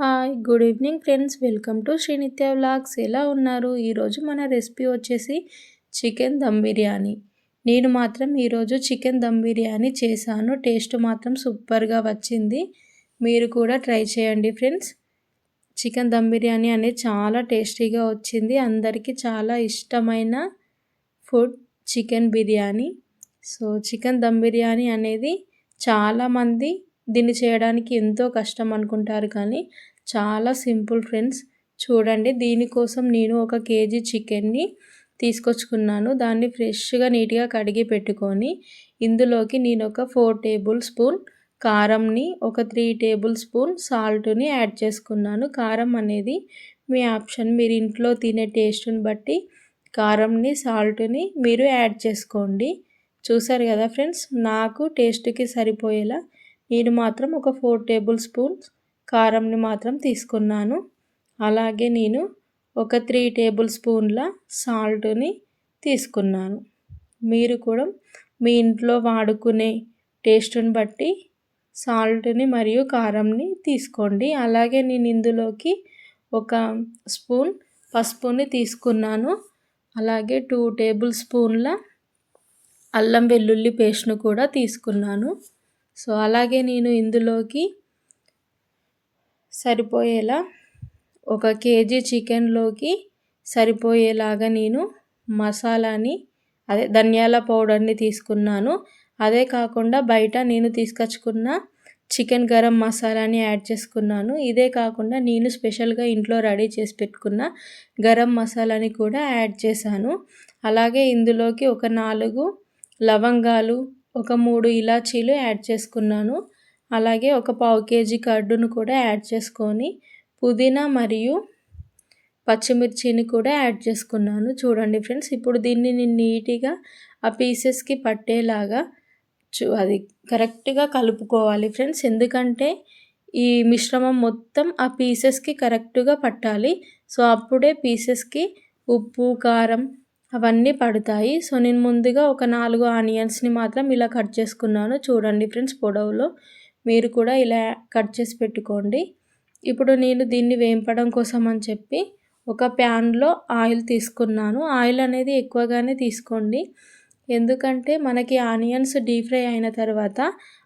Hi good evening friends. Welcome to Srinithya vlogs. ఎలా ఉన్నారు? ఈరోజు మన రెసిపీ వచ్చేసి చికెన్ దమ్ బిర్యానీ. నేను మాత్రం ఈరోజు చికెన్ దమ్ బిర్యానీ చేశాను. టేస్ట్ మాత్రం సూపర్గా వచ్చింది. మీరు కూడా ట్రై చేయండి ఫ్రెండ్స్. చికెన్ దమ్ బిర్యానీ అనేది చాలా టేస్టీగా వచ్చింది. అందరికీ చాలా ఇష్టమైన food chicken biryani. So chicken dum biryani అనేది చాలామంది దీన్ని చేయడానికి ఎంతో కష్టం అనుకుంటారు కానీ చాలా సింపుల్ ఫ్రెండ్స్. చూడండి దీనికోసం నేను ఒక కేజీ చికెన్ని తీసుకొచ్చుకున్నాను. దాన్ని ఫ్రెష్గా నీట్గా కడిగి పెట్టుకొని ఇందులోకి నేను ఒక ఫోర్ టేబుల్ స్పూన్ కారంని ఒక త్రీ టేబుల్ స్పూన్ సాల్ట్ని యాడ్ చేసుకున్నాను. కారం అనేది మీ ఆప్షన్. మీరు ఇంట్లో తినే టేస్ట్ని బట్టి కారంని సాల్ట్ని మీరు యాడ్ చేసుకోండి. చూసారు కదా ఫ్రెండ్స్ నాకు టేస్ట్కి సరిపోయేలా నేను మాత్రం ఒక ఫోర్ టేబుల్ స్పూన్స్. కారంని మాత్రం తీసుకున్నాను. అలాగే నేను ఒక త్రీ టేబుల్ స్పూన్ల సాల్ట్ని తీసుకున్నాను. మీరు కూడా మీ ఇంట్లో వాడుకునే టేస్ట్ని బట్టి సాల్ట్ని మరియు కారంని తీసుకోండి. అలాగే నేను ఇందులోకి ఒక స్పూన్ పసుపుని తీసుకున్నాను. అలాగే టూ టేబుల్ స్పూన్ల అల్లం వెల్లుల్లి పేస్ట్ను కూడా తీసుకున్నాను. సో అలాగే నేను ఇందులోకి సరిపోయేలా ఒక కేజీ చికెన్లోకి సరిపోయేలాగా నేను మసాలాని అదే ధనియాల పౌడర్ని తీసుకున్నాను. అదే కాకుండా బయట నేను తీసుకొచ్చుకున్న చికెన్ గరం మసాలాని యాడ్ చేసుకున్నాను. ఇదే కాకుండా నేను స్పెషల్గా ఇంట్లో రెడీ చేసి పెట్టుకున్న గరం మసాలాని కూడా యాడ్ చేశాను. అలాగే ఇందులోకి ఒక నాలుగు లవంగాలు ఒక మూడు ఇలాచీలు యాడ్ చేసుకున్నాను. అలాగే ఒక పావు కేజీ కర్డును కూడా యాడ్ చేసుకొని పుదీనా మరియు పచ్చిమిర్చిని కూడా యాడ్ చేసుకున్నాను. చూడండి ఫ్రెండ్స్ ఇప్పుడు దీన్ని నేను నీట్గా ఆ పీసెస్కి పట్టేలాగా చూ అది కరెక్ట్గా కలుపుకోవాలి ఫ్రెండ్స్. ఎందుకంటే ఈ మిశ్రమం మొత్తం ఆ పీసెస్కి కరెక్ట్గా పట్టాలి. సో అప్పుడే పీసెస్కి ఉప్పు కారం అవన్నీ పడతాయి. సో నేను ముందుగా ఒక నాలుగు ఆనియన్స్ని మాత్రం ఇలా కట్ చేసుకున్నాను. చూడండి ఫ్రెండ్స్ పొడవులో మీరు కూడా ఇలా కట్ చేసి పెట్టుకోండి. ఇప్పుడు నేను దీన్ని వేంపడం కోసం అని చెప్పి ఒక ప్యాన్లో ఆయిల్ తీసుకున్నాను. ఆయిల్ అనేది ఎక్కువగానే తీసుకోండి. ఎందుకంటే మనకి ఆనియన్స్ డీప్ ఫ్రై అయిన తర్వాత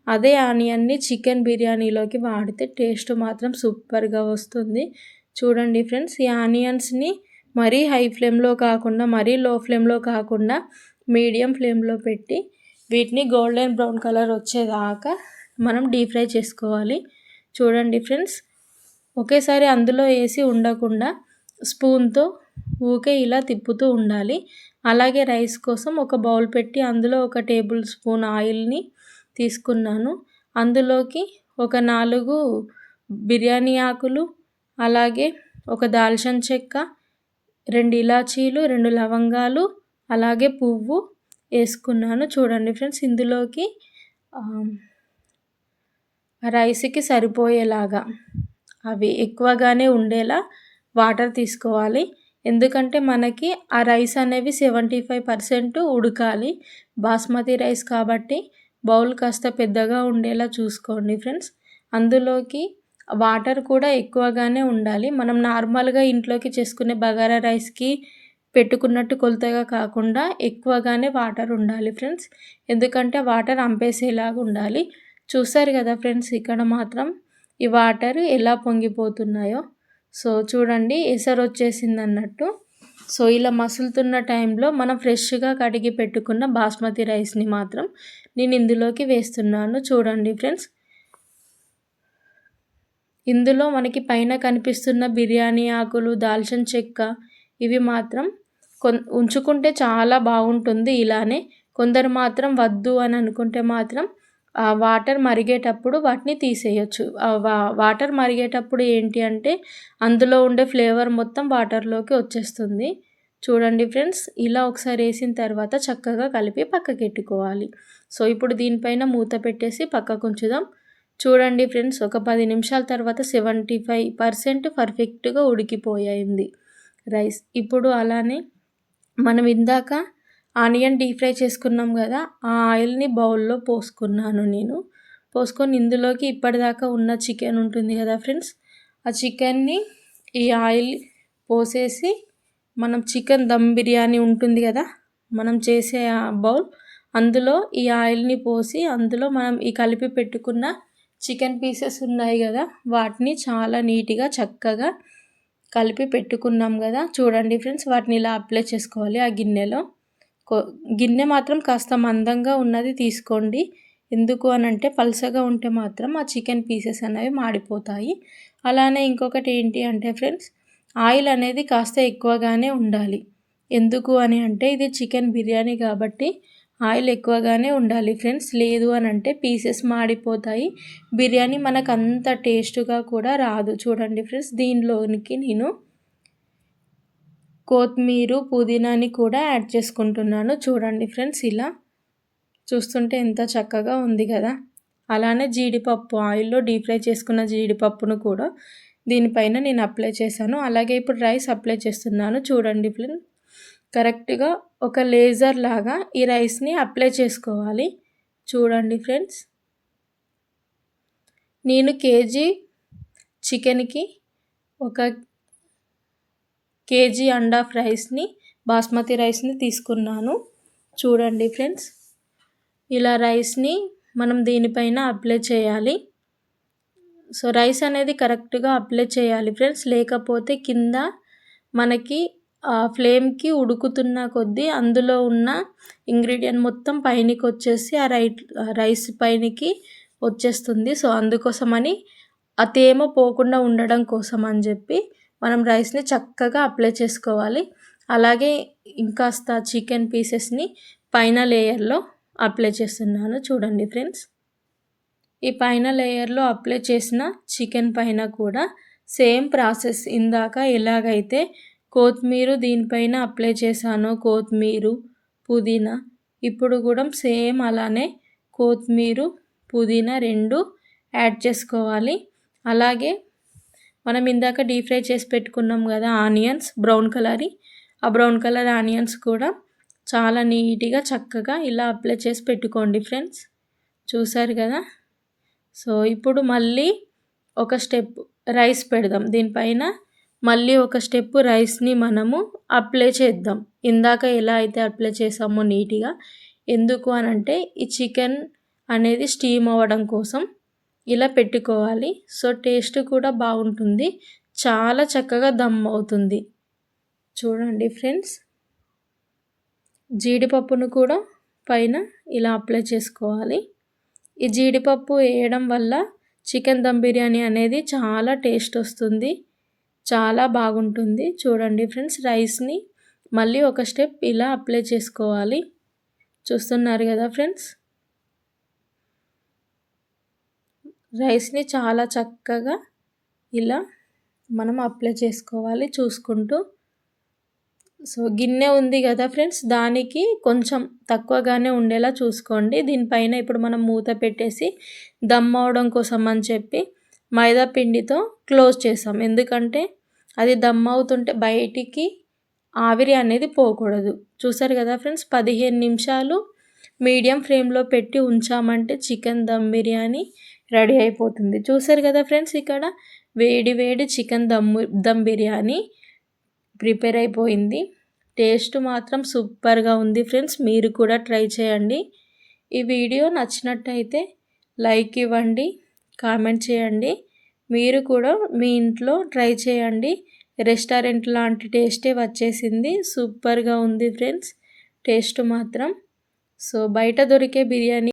అదే ఆనియన్ని చికెన్ బిర్యానీలోకి వాడితే టేస్ట్ మాత్రం సూపర్గా వస్తుంది. చూడండి ఫ్రెండ్స్ ఈ ఆనియన్స్ని మరీ హై ఫ్లేమ్లో కాకుండా మరీ లో ఫ్లేమ్లో కాకుండా మీడియం ఫ్లేమ్లో పెట్టి వీటిని గోల్డెన్ బ్రౌన్ కలర్ వచ్చేదాకా మనం డీప్ ఫ్రై చేసుకోవాలి. చూడండి ఫ్రెండ్స్ ఒకేసారి అందులో వేసి ఉండకుండా స్పూన్తో ఊకే ఇలా తిప్పుతూ ఉండాలి. అలాగే రైస్ కోసం ఒక బౌల్ పెట్టి అందులో ఒక టేబుల్ స్పూన్ ఆయిల్ని తీసుకున్నాను. అందులోకి ఒక నాలుగు బిర్యానీ ఆకులు అలాగే ఒక దాల్చిన చెక్క రెండు ఇలాచీలు రెండు లవంగాలు అలాగే పువ్వు వేసుకున్నాను. చూడండి ఫ్రెండ్స్ ఇందులోకి రైస్కి సరిపోయేలాగా అవి ఎక్కువగానే ఉండేలా వాటర్ తీసుకోవాలి. ఎందుకంటే మనకి ఆ రైస్ అనేవి సెవెంటీ ఫైవ్ పర్సెంట్ ఉడకాలి. బాస్మతి రైస్ కాబట్టి బౌల్ కాస్త పెద్దగా ఉండేలా చూసుకోండి ఫ్రెండ్స్. అందులోకి వాటర్ కూడా ఎక్కువగానే ఉండాలి. మనం నార్మల్గా ఇంట్లోకి చేసుకునే బగారా రైస్కి పెట్టుకున్నట్టు కొలతగా కాకుండా ఎక్కువగానే వాటర్ ఉండాలి ఫ్రెండ్స్. ఎందుకంటే వాటర్ అంపేసేలాగా ఉండాలి. చూసారు కదా ఫ్రెండ్స్ ఇక్కడ మాత్రం ఈ వాటర్ ఎలా పొంగిపోతున్నాయో. సో చూడండి ఎసరు వచ్చేసింది అన్నట్టు సో ఇలా మసులుతున్న టైంలో మనం ఫ్రెష్గా కడిగి పెట్టుకున్న బాస్మతి రైస్ని మాత్రం నేను ఇందులోకి వేస్తున్నాను. చూడండి ఫ్రెండ్స్ ఇందులో మనకి పైన కనిపిస్తున్న బిర్యానీ ఆకులు దాల్చిన చెక్క ఇవి మాత్రం కొ ఉంచుకుంటే చాలా బాగుంటుంది ఇలానే. కొందరు మాత్రం వద్దు అని అనుకుంటే మాత్రం వాటర్ మరిగేటప్పుడు వాటిని తీసేయచ్చు. వాటర్ మరిగేటప్పుడు ఏంటి అంటే అందులో ఉండే ఫ్లేవర్ మొత్తం వాటర్లోకి వచ్చేస్తుంది. చూడండి ఫ్రెండ్స్ ఇలా ఒకసారి వేసిన తర్వాత చక్కగా కలిపి పక్కకెట్టుకోవాలి. సో ఇప్పుడు దీనిపైన మూత పెట్టేసి పక్కకు ఉంచుదాం. చూడండి ఫ్రెండ్స్ ఒక పది నిమిషాల తర్వాత సెవెంటీ ఫైవ్ పర్సెంట్ పర్ఫెక్ట్గా ఉడికిపోయింది రైస్. ఇప్పుడు అలానే మనం ఇందాక ఆనియన్ డీప్ ఫ్రై చేసుకున్నాం కదా ఆ ఆయిల్ని బౌల్లో పోసుకున్నాను నేను. పోసుకొని ఇందులోకి ఇప్పటిదాకా ఉన్న చికెన్ ఉంటుంది కదా ఫ్రెండ్స్ ఆ చికెన్ని ఈ ఆయిల్ పోసేసి మనం చికెన్ దమ్ బిర్యానీ ఉంటుంది కదా మనం చేసే బౌల్ అందులో ఈ ఆయిల్ని పోసి అందులో మనం ఈ కలిపి పెట్టుకున్న చికెన్ పీసెస్ ఉన్నాయి కదా వాటిని చాలా నీట్గా చక్కగా కలిపి పెట్టుకున్నాం కదా. చూడండి ఫ్రెండ్స్ వాటిని ఇలా అప్లై చేసుకోవాలి ఆ గిన్నెలో. గిన్నె మాత్రం కాస్త మందంగా ఉన్నది తీసుకోండి. ఎందుకు అని అంటే పలసగా ఉంటే మాత్రం ఆ చికెన్ పీసెస్ అనేవి మాడిపోతాయి. అలానే ఇంకొకటి ఏంటి అంటే ఫ్రెండ్స్ ఆయిల్ అనేది కాస్త ఎక్కువగానే ఉండాలి. ఎందుకు అని అంటే ఇది చికెన్ బిర్యానీ కాబట్టి ఆయిల్ ఎక్కువగానే ఉండాలి. ఫ్రెండ్స్ లేదు అని అంటే పీసెస్ మాడిపోతాయి. బిర్యానీ మనకు అంత టేస్ట్గా కూడా రాదు. చూడండి ఫ్రెండ్స్ దీనిలోనికి నేను కొత్తిమీర పుదీనాని కూడా యాడ్ చేసుకుంటున్నాను. చూడండి ఫ్రెండ్స్ ఇలా చూస్తుంటే ఎంత చక్కగా ఉంది కదా. అలానే జీడిపప్పు ఆయిల్లో డీప్ ఫ్రై చేసుకున్న జీడిపప్పును కూడా దీనిపైన నేను అప్లై చేశాను. అలాగే ఇప్పుడు రైస్ అప్లై చేస్తున్నాను. చూడండి ఫ్రెండ్స్. కరెక్ట్గా ఒక లేజర్ లాగా ఈ రైస్ని అప్లై చేసుకోవాలి. చూడండి ఫ్రెండ్స్. నేను కేజీ చికెన్కి ఒక కేజీ అండ్ ఆఫ్ రైస్ని బాస్మతి రైస్ని తీసుకున్నాను. చూడండి ఫ్రెండ్స్. ఇలా రైస్ని మనం దీనిపైన అప్లై చేయాలి. సో రైస్ అనేది కరెక్ట్గా అప్లై చేయాలి ఫ్రెండ్స్. లేకపోతే కింద మనకి ఫ్లేమ్కి ఉడుకుతున్న కొద్దీ అందులో ఉన్న ఇంగ్రీడియంట్ మొత్తం పైనకి వచ్చేసి ఆ రైట్ రైస్ పైనకి వచ్చేస్తుంది. సో అందుకోసమని ఆ తేమ పోకుండా ఉండడం కోసం అని చెప్పి మనం రైస్ని చక్కగా అప్లై చేసుకోవాలి. అలాగే ఇంకాస్త చికెన్ పీసెస్ని పైన లేయర్లో అప్లై చేస్తున్నాను. చూడండి ఫ్రెండ్స్. ఈ పైన లేయర్లో అప్లై చేసిన చికెన్ పైన కూడా సేమ్ ప్రాసెస్ ఇందాక ఎలాగైతే కొత్తిమీర దీనిపైన అప్లై చేశాను. కొత్తిమీర పుదీనా ఇప్పుడు కూడా సేమ్ అలానే కొత్తిమీర పుదీనా రెండు యాడ్ చేసుకోవాలి. అలాగే మనం ఇందాక డీప్ ఫ్రై చేసి పెట్టుకున్నాం కదా ఆనియన్స్ బ్రౌన్ కలర్. ఆ బ్రౌన్ కలర్ ఆనియన్స్ కూడా చాలా నీట్గా చక్కగా ఇలా అప్లై చేసి పెట్టుకోండి ఫ్రెండ్స్. చూసారు కదా? సో ఇప్పుడు మళ్ళీ ఒక స్టెప్ రైస్ పెడదాం. దీనిపైన మళ్ళీ ఒక స్టెప్ రైస్ని మనము అప్లై చేద్దాం. ఇందాక ఎలా అయితే అప్లై చేసామో నీట్గా. ఎందుకు అని అంటే ఈ చికెన్ అనేది స్టీమ్ అవ్వడం కోసం ఇలా పెట్టుకోవాలి. సో టేస్ట్ కూడా బాగుంటుంది. చాలా చక్కగా దమ్ అవుతుంది. చూడండి ఫ్రెండ్స్. జీడిపప్పును కూడా పైన ఇలా అప్లై చేసుకోవాలి. ఈ జీడిపప్పు వేయడం వల్ల చికెన్ దమ్ బిర్యానీ అనేది చాలా టేస్ట్ వస్తుంది. చాలా బాగుంటుంది. చూడండి ఫ్రెండ్స్ రైస్ని మళ్ళీ ఒక స్టెప్ ఇలా అప్లై చేసుకోవాలి. చూస్తున్నారు కదా ఫ్రెండ్స్? రైస్ని చాలా చక్కగా ఇలా మనం అప్లై చేసుకోవాలి చూసుకుంటూ. సో గిన్నె ఉంది కదా ఫ్రెండ్స్ దానికి కొంచెం తక్కువగానే ఉండేలా చూసుకోండి. దీనిపైన ఇప్పుడు మనం మూత పెట్టేసి దమ్ అవడం కోసం అని చెప్పి మైదా పిండితో క్లోజ్ చేసాం ఎందుకంటే అది దమ్ అవుతుంటే బయటికి ఆవిరి అనేది పోకూడదు. చూసారు కదా ఫ్రెండ్స్ పదిహేను నిమిషాలు మీడియం ఫ్లేమ్లో పెట్టి ఉంచామంటే చికెన్ దమ్ బిర్యానీ రెడీ అయిపోతుంది. చూసారు కదా ఫ్రెండ్స్ ఇక్కడ వేడి వేడి చికెన్ దమ్ దమ్ బిర్యానీ ప్రిపేర్ అయిపోయింది. టేస్ట్ మాత్రం సూపర్గా ఉంది ఫ్రెండ్స్ మీరు కూడా ట్రై చేయండి. ఈ వీడియో నచ్చినట్టయితే లైక్ ఇవ్వండి. కామెంట్ చేయండి. మీరు కూడా మీ ఇంట్లో ట్రై చేయండి. రెస్టారెంట్ లాంటి టేస్టే వచ్చేసింది. సూపర్గా ఉంది ఫ్రెండ్స్. టేస్ట్ మాత్రం. సో బయట దొరికే బిర్యానీ